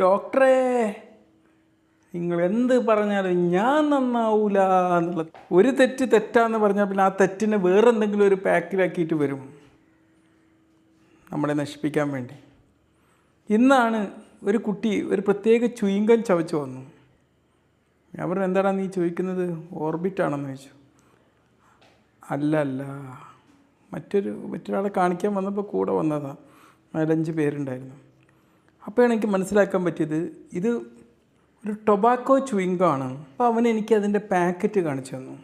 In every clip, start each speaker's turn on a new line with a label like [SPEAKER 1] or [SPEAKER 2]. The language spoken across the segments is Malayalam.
[SPEAKER 1] ഡോക്ടറെ നിങ്ങൾ എന്ത് പറഞ്ഞാലും ഞാൻ നന്നാവൂല എന്നുള്ള ഒരു തെറ്റ് തെറ്റാന്ന് പറഞ്ഞാൽ പിന്നെ ആ തെറ്റിനെ വേറെന്തെങ്കിലും ഒരു പാക്കിലാക്കിയിട്ട് വരും നമ്മളെ നശിപ്പിക്കാൻ വേണ്ടി. ഇന്നാണ് ഒരു കുട്ടി ഒരു പ്രത്യേക ചുയിങ്കം ചവച്ച് വന്നു. ഞാൻ പറഞ്ഞു എന്താണ് നീ ചോദിക്കുന്നത്? ഓർബിറ്റാണെന്ന് ചോദിച്ചു. അല്ല അല്ല. മറ്റൊരു മറ്റൊരാളെ കാണിക്കാൻ വന്നപ്പോൾ കൂടെ വന്നതാണ് നാലഞ്ച് പേരുണ്ടായിരുന്നു. അപ്പോൾ എനിക്ക് മനസ്സിലാക്കാൻ പറ്റിയത് ഇത് ഒരു ടൊബാക്കോ ചുയിങ്കാണ് അപ്പോൾ അവൻ എനിക്ക് അതിന്റെ പാക്കറ്റ് കാണിച്ചു തന്നു.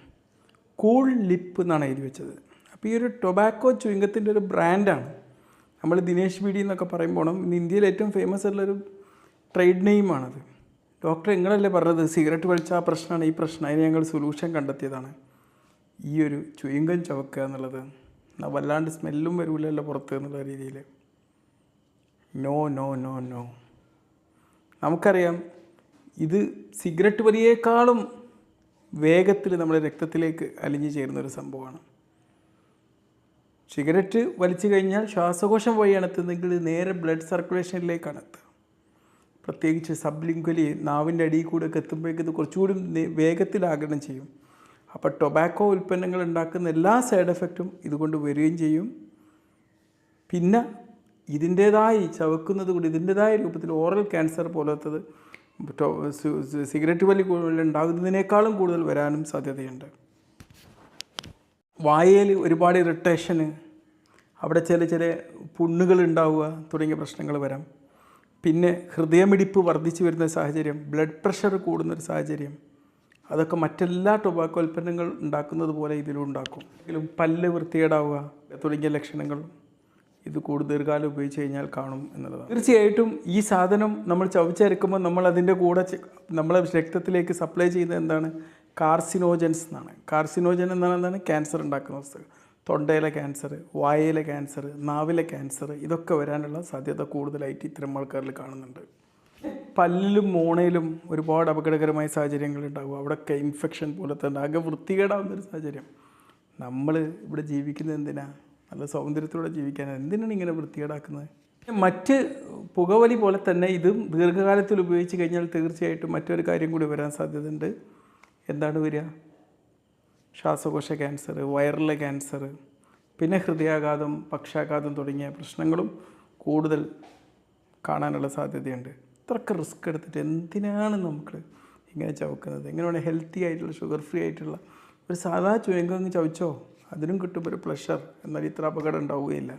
[SPEAKER 1] കൂൾ ലിപ്പ് എന്നാണ് എഴുതി വെച്ചത്. അപ്പോൾ ഈ ഒരു ടൊബാക്കോ ചുയിങ്കത്തിന്റെ ഒരു ബ്രാൻഡാണ് നമ്മൾ ദിനേശ് ബീഡി എന്നൊക്കെ പറയുമ്പോൾ ഇന്ത്യയിൽ ഏറ്റവും ഫേമസ് ഉള്ളൊരു ട്രേഡ് നെയിമാണത് ഡോക്ടർ നിങ്ങളല്ലേ പറഞ്ഞത്? സിഗരറ്റ് വലിച്ചാൽ ആ പ്രശ്നമാണ് ഈ പ്രശ്നം. അതിന് ഞങ്ങൾ സൊല്യൂഷൻ കണ്ടെത്തിയതാണ്. ഈ ഒരു ചുയിങ്കം ചവക്കുക എന്നുള്ളത്. എന്നാ വല്ലാണ്ട് സ്മെല്ലും വരൂലല്ലോ പുറത്ത് എന്നുള്ള രീതിയിൽ നോ നോ നോ നോ നമുക്കറിയാം ഇത് സിഗരറ്റ് വലിയേക്കാളും വേഗത്തിൽ നമ്മുടെ രക്തത്തിലേക്ക് അലിഞ്ഞു ചേരുന്ന ഒരു സംഭവമാണ്. സിഗരറ്റ് വലിച്ചു കഴിഞ്ഞാൽ ശ്വാസകോശം വഴിയാണ് എത്തുന്നതെങ്കിൽ നേരെ ബ്ലഡ് സർക്കുലേഷനിലേക്കാണ് എത്തുക. പ്രത്യേകിച്ച് സബ്ലിംഗ്വലി നാവിന്റെ അടിയിൽ കൂടെ ഒക്കെ എത്തുമ്പോഴേക്കും ഇത് കുറച്ചുകൂടി വേഗത്തിൽ ചെയ്യും. അപ്പോൾ ടൊബാക്കോ ഉൽപ്പന്നങ്ങൾ ഉണ്ടാക്കുന്ന എല്ലാ സൈഡ് എഫക്റ്റും ഇതുകൊണ്ട് വരികയും ചെയ്യും. പിന്നെ ഇതിന്റേതായി ചവക്കുന്നത് കൂടി ഇതിന്റേതായ രൂപത്തിൽ ഓറൽ ക്യാൻസർ പോലത്തത് സിഗരറ്റ് വലി ഉണ്ടാകുന്നതിനേക്കാളും കൂടുതൽ വരാനും സാധ്യതയുണ്ട്. വായയിൽ ഒരുപാട് ഇറിറ്റേഷന് അവിടെ ചില ചില പുണ്ണുകൾ ഉണ്ടാവുക തുടങ്ങിയ പ്രശ്നങ്ങൾ വരാം. പിന്നെ ഹൃദയമിടിപ്പ് വർദ്ധിച്ചു വരുന്ന സാഹചര്യം ബ്ലഡ് പ്രഷർ കൂടുന്നൊരു സാഹചര്യം അതൊക്കെ മറ്റെല്ലാ ടൊബാക്കോ ഉൽപ്പന്നങ്ങൾ ഉണ്ടാക്കുന്നത് പോലെ ഇതിലും ഉണ്ടാക്കും. പല്ല് വൃത്തികേടാവുക തുടങ്ങിയ ലക്ഷണങ്ങൾ ഇത് കൂടുതൽ ദീർഘകാലം ഉപയോഗിച്ച് കഴിഞ്ഞാൽ കാണും എന്നുള്ളതാണ്. തീർച്ചയായിട്ടും ഈ സാധനം നമ്മൾ ചവച്ചരക്കുമ്പോൾ നമ്മൾ അതിന്റെ കൂടെ നമ്മളെ രക്തത്തിലേക്ക് സപ്ലൈ ചെയ്യുന്നത് എന്താണ്? കാർസിനോജൻസ് എന്നാണ്. കാർസിനോജൻ എന്നാണ് എന്താണ്? ക്യാൻസർ ഉണ്ടാക്കുന്ന വസ്തുക്കൾ തൊണ്ടയിലെ ക്യാൻസർ വായയിലെ ക്യാൻസർ നാവിലെ ക്യാൻസർ ഇതൊക്കെ വരാനുള്ള സാധ്യത കൂടുതലായിട്ട് ഇത്തരം ആൾക്കാരിൽ കാണുന്നുണ്ട്. പല്ലിലും മോണയിലും ഒരുപാട് അപകടകരമായ സാഹചര്യങ്ങൾ ഉണ്ടാകും. അവിടെയൊക്കെ ഇൻഫെക്ഷൻ പോലത്തെ. ആകെ വൃത്തികേടാവുന്നൊരു സാഹചര്യം. നമ്മൾ ഇവിടെ ജീവിക്കുന്നത് എന്തിനാ? നല്ല സൗന്ദര്യത്തോടെ ജീവിക്കാൻ. എന്തിനാണ് ഇങ്ങനെ വൃത്തികേടാക്കുന്നത്? മറ്റ് പുകവലി പോലെ തന്നെ ഇതും ദീർഘകാലത്തിൽ ഉപയോഗിച്ച് കഴിഞ്ഞാൽ തീർച്ചയായിട്ടും മറ്റൊരു കാര്യം കൂടി വരാൻ സാധ്യതയുണ്ട്. എന്താണ് വരിക? ശ്വാസകോശ ക്യാൻസർ വയറിലെ ക്യാൻസർ പിന്നെ ഹൃദയാഘാതം പക്ഷാഘാതം തുടങ്ങിയ പ്രശ്നങ്ങളും കൂടുതൽ കാണാനുള്ള സാധ്യതയുണ്ട്. ഇത്രയൊക്കെ റിസ്ക് എടുത്തിട്ട് എന്തിനാണ് നമുക്ക് ഇങ്ങനെ ചവക്കുന്നത്? എങ്ങനെയാണ് ഹെൽത്തി ആയിട്ടുള്ള ഷുഗർ ഫ്രീ ആയിട്ടുള്ള ഒരു സാധാ ചുവങ്കങ്ങ് ചവച്ചോ? അതിനും കിട്ടും ഒരു പ്ലഷർ എന്നാൽ ഇത്ര അപകടം ഉണ്ടാവുകയില്ല.